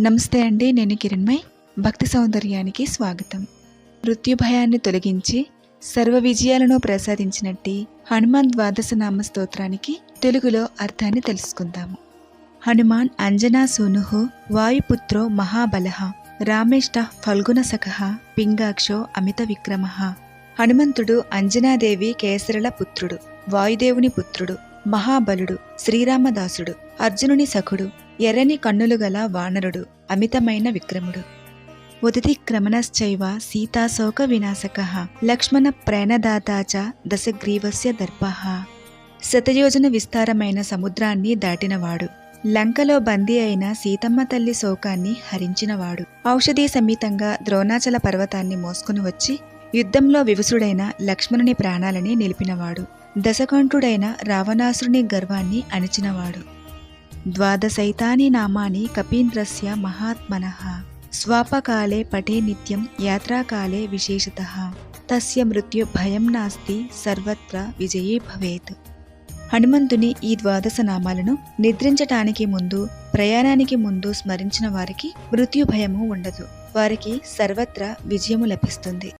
నమస్తే అండి నేను కిరణ్మయ్ భక్తి సౌందర్యానికి స్వాగతం. మృత్యు భయాన్ని తొలగించి సర్వ విజయాలను ప్రసాదించినట్టి హనుమాన్ ద్వాదశ నామ స్తోత్రానికి తెలుగులో అర్థాన్ని తెలుసుకుందాము. హనుమాన్ అంజనా సూనుహు వాయుపుత్రో మహాబలః రామేష్ట ఫల్గుణ సఖః పింగాక్షో అమిత విక్రమ హనుమంతుడు అంజనాదేవి కేసరల పుత్రుడు వాయుదేవుని పుత్రుడు మహాబలుడు శ్రీరామదాసుడు అర్జునుని సఖుడు ఎర్రని కన్నులు గల వానరుడు అమితమైన విక్రముడు. ఉదితిక్రమణశ్చైవ సీతాశోక వినాశక. లక్ష్మణ ప్రేణదాతాచ దశగ్రీవస్య దర్పహ శతయోజన విస్తారమైన సముద్రాన్ని దాటినవాడు. లంకలో బందీ అయిన సీతమ్మ తల్లి శోకాన్ని హరించినవాడు. ఔషధీ సమేతంగా ద్రోణాచల పర్వతాన్ని మోసుకుని వచ్చి యుద్ధంలో వివసుడైన లక్ష్మణుని ప్రాణాలని నిలిపినవాడు. దశకంఠుడైన రావణాసురుని గర్వాన్ని అణిచినవాడు. ద్వాదశైతాని నామాని కపీంద్రస్య మహాత్మనః. స్వాపకాలే పఠే నిత్యం యాత్రాకాలే విశేషత. తస్య మృత్యు భయం నాస్తి సర్వత్ర విజయీ భవేత్. హనుమంతుని ఈ ద్వాదశ నామాలను నిద్రించటానికి ముందు ప్రయాణానికి ముందు స్మరించిన వారికి మృత్యు భయము ఉండదు. వారికి సర్వత్రా విజయము లభిస్తుంది.